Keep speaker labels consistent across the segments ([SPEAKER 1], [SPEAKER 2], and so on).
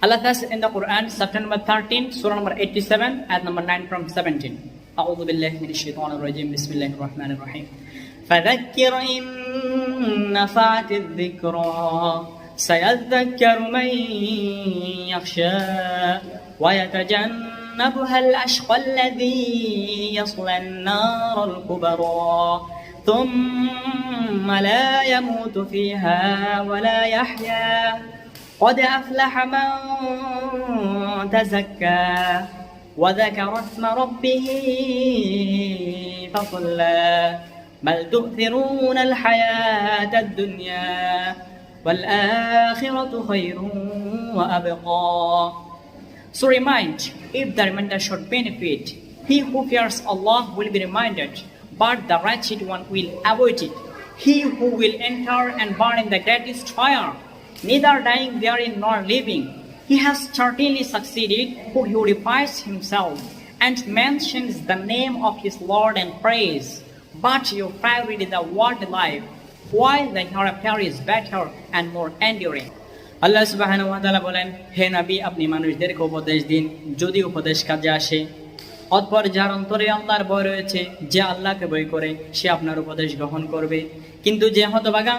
[SPEAKER 1] Allah says in the Quran, chapter number 13, surah number 87, ayat number 9 from 17. أعوذ بالله من الشيطان الرجيم بسم الله الرحمن الرحيم فذكر إن نفعت الذكرى. سيذكر من يخشى. ويتجنبها الأشقى الذي يصلى النار الكبرى. ثم لا يموت فيها ولا يحيا قد أفلح من تزكى وذكر اسم ربه فصلى بل تؤثرون الحياة الدنيا والآخرة خير وأبقى So remind, if the reminder should benefit, he who fears Allah will be reminded, but the wretched one will avoid it. He who will enter and burn in the greatest fire, neither dying therein nor living, he has certainly succeeded who purifies himself and mentions the name of his Lord and praise. But you priority the world life, while the hereafter is better and more enduring. আল্লাহ সুবাহান বলেন হে নবী আপনি মানুষদেরকে উপদেশ দিন যদি উপদেশ কাজে আসে অতপর যার অন্তরে আল্লাহর ভয় রয়েছে যে আল্লাহকে ভয় করে সে আপনার উপদেশ গ্রহণ করবে কিন্তু যে হতবাগা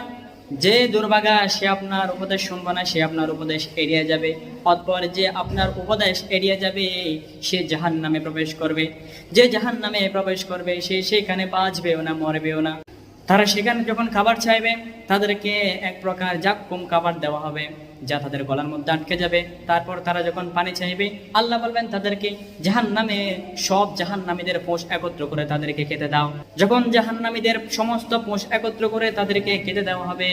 [SPEAKER 1] যে দুর্ভাগা, সে আপনার উপদেশ শুনবে না, সে আপনার উপদেশ এড়িয়ে যাবে। অতপর যে আপনার উপদেশ এড়িয়ে যাবে, সে জাহান নামে প্রবেশ করবে। যে জাহান নামে প্রবেশ করবে, সে সেখানে বাঁচবেও না, মরবেও না। তারা সেখানে যখন খাবার চাইবে, তাদেরকে এক প্রকার জাক্কুম খাবার দেওয়া হবে, যা তাদের গলার মধ্যে আটকে যাবে। তারপর তারা যখন পানি চাইবে, আল্লাহ বলবেন তাদেরকে জাহান নামে সব জাহান নামীদের পোষ একত্র করে তাদেরকে খেতে দাও। যখন জাহান নামীদের সমস্ত পোষ একত্র করে তাদেরকে খেতে দেওয়া হবে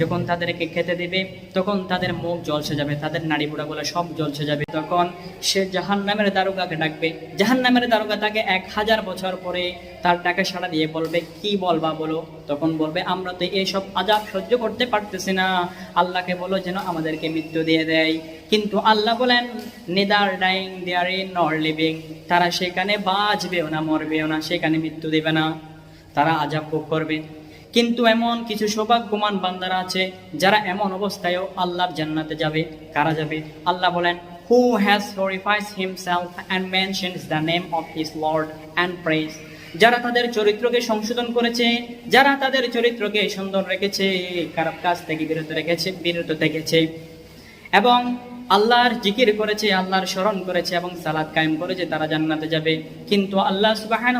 [SPEAKER 1] যখন তাদেরকে খেতে দেবে, তখন তাদের মুখ জলসে যাবে, তাদের নাড়ি বুড়াগুলো সব জলসে যাবে। তখন সে জাহান নামের দারোগাকে ডাকবে। জাহান নামের দারোগা তাকে এক হাজার বছর পরে তার ডাকে সাড়া দিয়ে বলবে, কি বলবা বলো? তখন বলবে, আমরা তো এইসব আজাব সহ্য করতে পারতেছি না। আল্লাহকে বলো যেন আমাদেরকে মৃত্যু দিয়ে দেয়। কিন্তু আল্লাহ বলেন, neither dying, there in nor living. তারা সেখানে বাঁচবেও না, মরবেও না, সেখানে মৃত্যু দেবে না। তারা আজাব ভোগ করবে। কিন্তু এমন কিছু সৌভাগ্যমান বান্দারা আছে যারা এমন অবস্থায়ও আল্লাহর জান্নাতে যাবে। কারা যাবে? আল্লাহ বলেন who has glorifies himself and mentions the name of his Lord and prays যারা তাদের চরিত্রকে সংশোধন করেছে, যারা তাদের চরিত্রকে সুন্দর রেখেছে খারাপ কাজ থেকে বিরত রেখেছে, বিরত থেকেছে। এবং আল্লাহর জিকির করেছে, আল্লাহর স্মরণ করেছে এবং সালাদ কায়েম করেছে, তারা জান্নাতে যাবে। কিন্তু আল্লাহ সুবাহান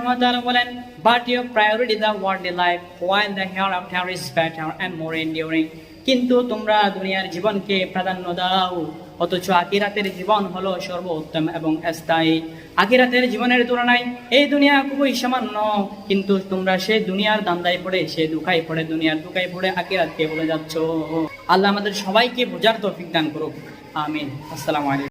[SPEAKER 1] বলেন but your priority the world life while the hereafter is better and more enduring কিন্তু তোমরা দুনিয়ার জীবনকে প্রাধান্য দাও, অথচ আকিরাতের জীবন হলো সর্বোত্তম এবং স্থায়ী। আকিরাতের জীবনের তুলনায় এই দুনিয়া খুবই সামান্য, কিন্তু তোমরা সে দুনিয়ার দান্দায় পড়ে, সে দুঃখায় পড়ে, দুনিয়ার দুঃখায় পড়ে আকিরাতকে বলে যাচ্ছ। আল্লাহ আমাদের সবাইকে বোঝার তো দান করুক। আমিন। আসসালামু আলাইকুম।